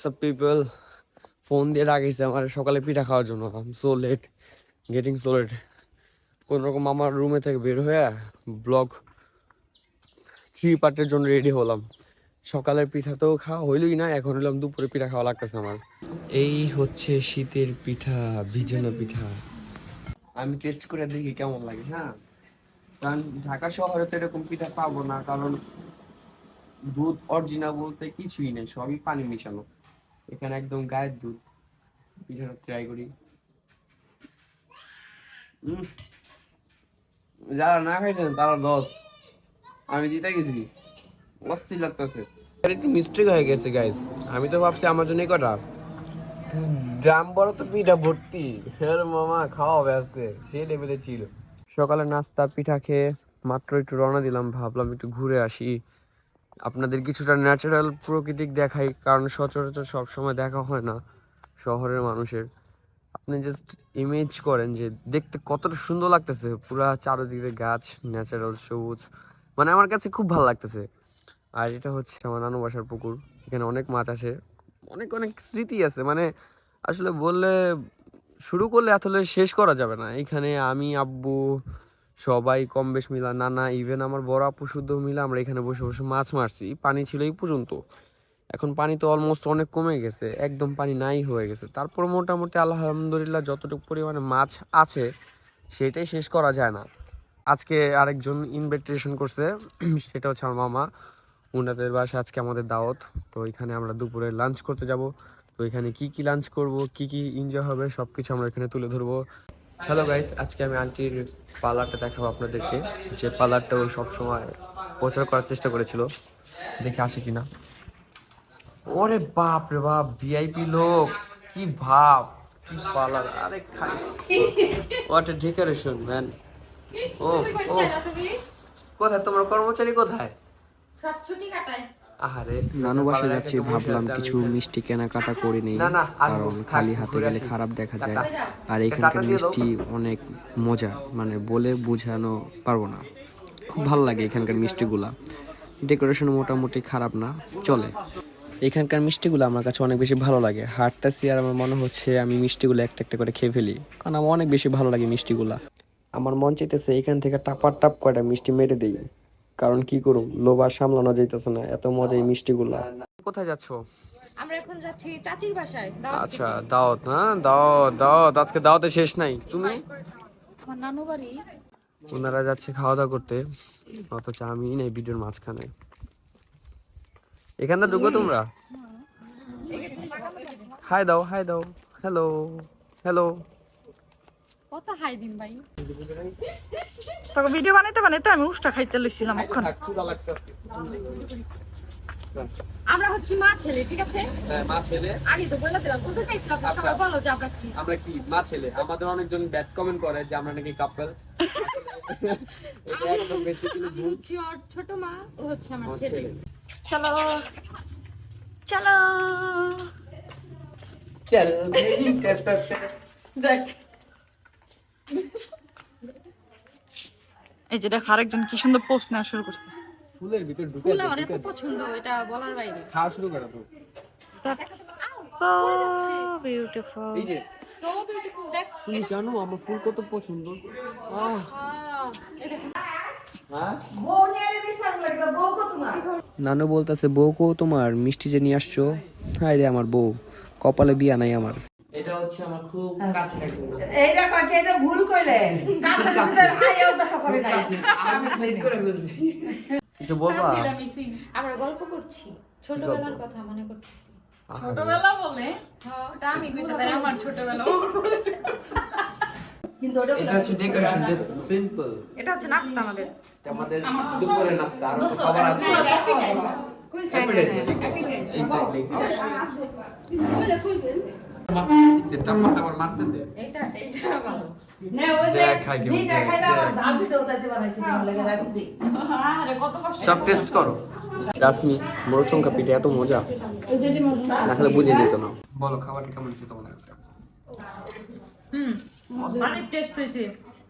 WhatsApp people phone দিয়ে রাখিছে আমার, সকালে পিঠা খাওয়ার জন্য। I'm so late getting so late কোন রকম আমার রুমে থেকে বের হয়ে ব্লগ থ্রি পার্টের জন্য রেডি হলাম। সকালের পিঠা তো খাওয়া হইলই না, এখন হইলাম দুপুরে পিঠা খাওয়া লাগতেছে আমার। এই হচ্ছে শীতের পিঠা, ভিজানো পিঠা। আমি টেস্ট করে দেখি কেমন লাগে হ্যাঁ? কারণ ঢাকা শহরে তো এরকম পিঠা পাবো না, কারণ দুধ অরিজিনাল বলতে কিছুই নেই, সবই পানি মিশানো। এখানে একদম গায়ের দুধ। পিঠাটা ট্রাই করি যারা না খাইছেন তারা লস আমি জিতে গেছি। অস্থির লাগতেছে। একটু মিস্টেক হয়ে গেছে গাইস আমি তো ভাবছি আমার জন্যই কটা। ড্রাম বড় তো পিঠা ভর্তি। হ্যাঁ মামা খাওয়া হবে আজকে। সেই লেভেলে ছিল। সকালে নাস্তা পিঠা খেয়ে মাত্র একটু রওনা দিলাম। ভাবলাম একটু ঘুরে আসি। আপনাদের কিছুটা ন্যাচারাল প্রকৃতিক দেখাই, কারণ সচরাচর সবসময় দেখা হয় না শহরের মানুষের। আপনি জাস্ট ইমেজ করেন যে দেখতে কতটা সুন্দর লাগতেছে, পুরা চারদিকে গাছ ন্যাচারাল সবুজ। মানে আমার কাছে খুব ভালো লাগতেছে। আর এটা হচ্ছে আমার নানু বাসার পুকুর, এখানে অনেক মাছ আসে, অনেক অনেক স্মৃতি আছে। মানে আসলে বললে শুরু করলে আসলে শেষ করা যাবে না। এখানে আমি, আব্বু সবাই কম বেশ মিলা নানা ইভেন আমার বড় আপু শুদ্ধ মিলা আমরা এখানে বসে বসে মাছ মারছি। পানি ছিল এই পর্যন্ত। এখন পানি তো অলমোস্ট অনেক কমে গেছে। একদম পানি নাই হয়ে গেছে। তারপর মোটামুটি আলহামদুলিল্লাহ যতটুকু পরিমাণে মাছ আছে, সেটাই শেষ করা যায় না। আজকে আরেকজন ইনভিটেশন করছে, সেটা হচ্ছে আমার মামা। উনাদের বাসা আজকে আমাদের দাওয়াত। তো এখানে আমরা দুপুরে লাঞ্চ করতে যাব। তো এখানে কি কি লাঞ্চ করব, কি কি এনজয় হবে সব কিছু আমরা এখানে তুলে ধরবো। হ্যালো গাইস আজকে আমি আন্টির পার্লারটা দেখাবো আপনাদেরকে। যে পার্লারটা ও সবসময় প্রচার করার চেষ্টা করেছিল। দেখে আসে কিনা। ওরে বাপ রে বাপ ভিআইপি লোক। কি ভাব কি পার্লার। আরে খাইস। হোয়াট এ ডেকোরেশন ম্যান ও ও কোথায়? তোমার কর্মচারী কোথায়? সব ছুটি কাটায়। আহারে নানু যাচ্ছি ভাবলাম কিছু মিষ্টি কেনাকাটা করে নেই কারণ খালি হাতে গেলে খারাপ দেখা যায়। আর এখানকার মিষ্টি অনেক মজা মানে বলে বোঝানো পারব না। খুব ভালো লাগে এখানকার মিষ্টিগুলা। ডেকোরেশন মোটামুটি খারাপ না চলে। এখানকার মিষ্টিগুলো আমার কাছে অনেক বেশি ভালো লাগে। হাঁটতেছি আর আমার মনে হচ্ছে আমি মিষ্টিগুলো একটা একটা করে খেয়ে ফেলি কারণ আমার অনেক বেশি ভালো লাগে মিষ্টিগুলা। আমার মন চাইতেছে এখান থেকে টাপার টাপ কয়টা মিষ্টি মেরে দেই। কারণ কি করুম? লোবার সামলানো যাইতেছে না এত মজা এই মিষ্টিগুলা। কোথায় যাচ্ছো? আমরা এখন যাচ্ছি চাচির বাসায় আচ্ছা দাওয়াত হ্যাঁ? দাওয়াত দাওয়াত আজকে দাওয়াতে শেষ নাই। তুমি? আমার নানু বাড়ি। ওনারা যাচ্ছে খাওয়া দাওয়া করতে অথচ আমি নেই ভিডিওর মাঝখানে। এখানে ঢুকো তোমরা। হাই দাও হাই দাও। হ্যালো হ্যালো কত হাই দিন ভাই। তোকে ভিডিও বানাইতে বানাইতে আমি উষ্টা খাইতে লইছিলাম ওখানে আমরা হচ্ছি মা ছেলে ঠিক আছে? হ্যাঁ, মা ছেলে। আগে তো বলে দিলাম কোথায় খাইছিলাম? আচ্ছা। সবাই বলো যে আমরা কি। আমরা কি? মা ছেলে। আমাদের অনেকজন ব্যাড কমেন্ট করে যে আমরা নাকি কাপল এটা একদম বেসিক্যালি ভুল। হচ্ছি ওর ছোট মা ও হচ্ছে আমার ছেলে। চলো। চলো। চল দেখ। এই যে দেখ আরেকজন কি সুন্দর পোস্ট নেওয়া শুরু করছে। ফুলের ভিতর ঢুকে ফুল আমার এত পছন্দ এটা বলার বাইরে। খাওয়া শুরু করো তো। দ্যাটস সো বিউটিফুল এই যে সো বিউটিফুল দেখ তুমি জানো আমার ফুল কত পছন্দ? আহ। হ্যাঁ? নানু বলতেছে বউ কো তোমার মিষ্টি যে নিয়ে আসছো? হাই রে আমার বউ কপালে বিয়া নাই আমার। এটা হচ্ছে আমার খুব কাছে একজন এইটা এটা ভুল করলেন কাছে কাছে আইও দেখা করে নাই। আমি প্লেট করে ফেলছি। কিছু বলবা? আমরা গল্প করছি। ছোটবেলার কথা মনে করতেছি। ছোটবেলা বলে? ওটা আমি কইতে পারি? আমার ছোটবেলা কিন্তু ওটা এটা হচ্ছে ডেকোরেশন জাস্ট সিম্পল এটা হচ্ছে নাস্তা আমাদের। আমাদের দুপুরের নাস্তা আর খাবার আছে. সব টেস্ট করো রাসমি মরসঙ্কা পিঠে এত মজা না খেলে বুঝে যেত না বলো খাবারটা কেমন ছিল তোমার কাছে অনেক টেস্ট হয়েছে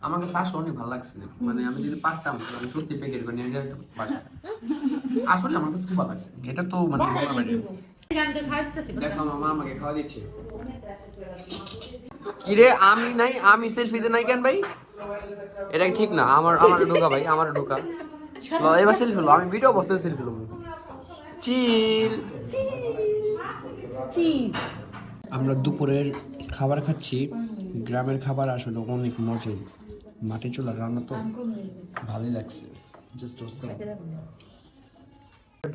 আমাকে আসলে অনেক ভালো লাগছে মানে আমি যদি পারতাম আমি সত্যি প্যাকেট করে নিয়ে যেতাম বাসায় আসলে আমার কাছে খুব ভালো লাগছে এটা তো মানে দেখো মামা আমাকে খাওয়া দিচ্ছে কিরে আমি নাই আমি সেলফিতে নাই কেন ভাই? এটা ঠিক না? আমার আমার ঢোকা ভাই আমার ঢোকা। এবার সেলফি হলো আমি ভিডিও বসে সেলফি হলো চিল আমরা দুপুরের খাবার খাচ্ছি। গ্রামের খাবার আসলে অনেক মজার। মাটি চুলার রান্না তো ভালোই লাগছে। জাস্ট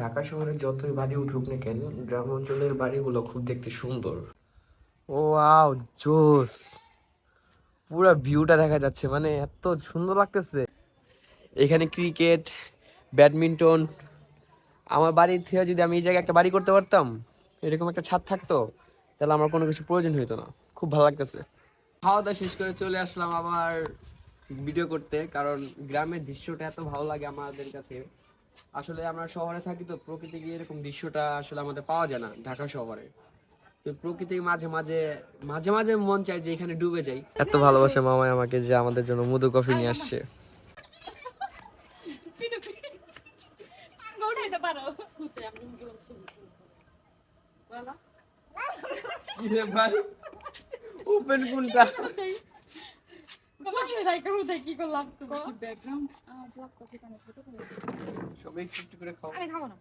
ঢাকা শহরে যতই বাড়ি উঠুক না কেন গ্রাম অঞ্চলের বাড়িগুলো খুব দেখতে সুন্দর। ও আও জোস। পুরো ভিউটা দেখা যাচ্ছে মানে এত সুন্দর লাগতেছে। এখানে ক্রিকেট ব্যাডমিন্টন আমার বাড়ির থেকে যদি আমি এই জায়গায় একটা বাড়ি করতে পারতাম, এরকম একটা ছাদ থাকতো, তাহলে আমার কোনো কিছু প্রয়োজন হইতো না। খুব ভালো লাগতেছে। খাওয়া দাওয়া শেষ করে চলে আসলাম আবার ভিডিও করতে, কারণ গ্রামের দৃশ্যটা এত ভালো লাগে আমাদের কাছে। আসলে আমরা শহরে থাকি তো প্রকৃতি গিয়ে এরকম দৃশ্যটা আসলে আমাদের পাওয়া যায় না, ঢাকা শহরে। তো প্রকৃতি মাঝে মাঝে মাঝে মাঝে মন চায় যে এখানে ডুবে যাই। এত ভালোবাসে মামাই আমাকে যে আমাদের জন্য মধু কফি নিয়ে আসছে। ওপেন কোনটা? সবাই একটু করে খাও। আমি খাব না।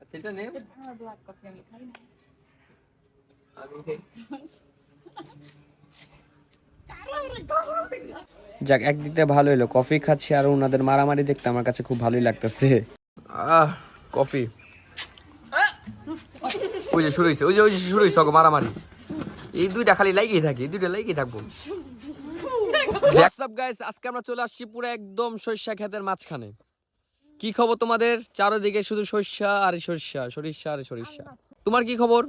আচ্ছা এটা নে আমার কফি আমি খাই না। আমি যাক একদিক দিয়ে ভালো হলো। কফি খাচ্ছি আর ওনাদের মারামারি দেখতে আমার কাছে খুব ভালোই লাগতেছে। আহ কফি। ওই যে শুরু হয়েছে ওই যে ওই যে শুরু হয়েছে ওকে মারামারি। এই দুইটা খালি লাগিয়ে থাকে এই দুইটা লাগিয়ে থাকব। হোয়াটসঅ্যাপ গাইস আজকে আমরা চলে আসছি পুরো একদম সরিষা ক্ষেতের মাঝখানে। কি খবর তোমাদের? চারোদিকে শুধু সরিষা আর সরিষা সরিষা আর সরিষা। তোমার কি খবর?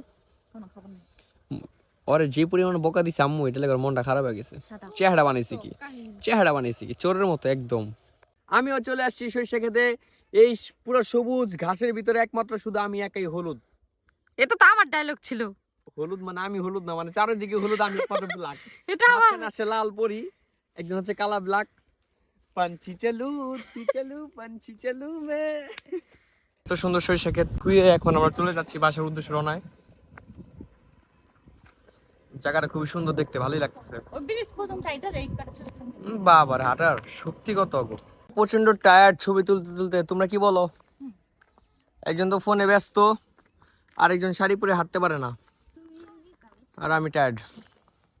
ওরে যে পরিমাণ বকা দিছে আম্মু এটা লাগে ওর মনটা খারাপ হয়ে গেছে। চেহারা বানাইছি কি? চেহারা বানিয়েছি কি? চোরের মতো একদম। আমিও চলে আসছি সরিষা খেতে। এই পুরো সবুজ ঘাসের ভিতরে একমাত্র শুধু আমি একাই হলুদ। এটা তো আমার ডায়লগ ছিল। হলুদ মানে আমি হলুদ না মানে চারিদিকে হলুদ আমি একমাত্র ব্ল্যাক এটা আমার আছে লাল পরি একজন হচ্ছে কালা ব্ল্যাক পাঞ্চি চালু তুই চালু পাঞ্চি চালু মে তো সুন্দর সরিষা ক্ষেত খুঁয়ে এখন আমরা চলে যাচ্ছি বাসার উদ্দেশ্যে রওনায়। জায়গাটা খুবই সুন্দর দেখতে ভালোই লাগতেছে। বাবার হাঁটার সত্যি কত প্রচণ্ড টায়ার্ড ছবি তুলতে তুলতে তোমরা কি বলো? একজন তো ফোনে ব্যস্ত আরেকজন শাড়ি পরে হাঁটতে পারে না। আর আমি টায়ার্ড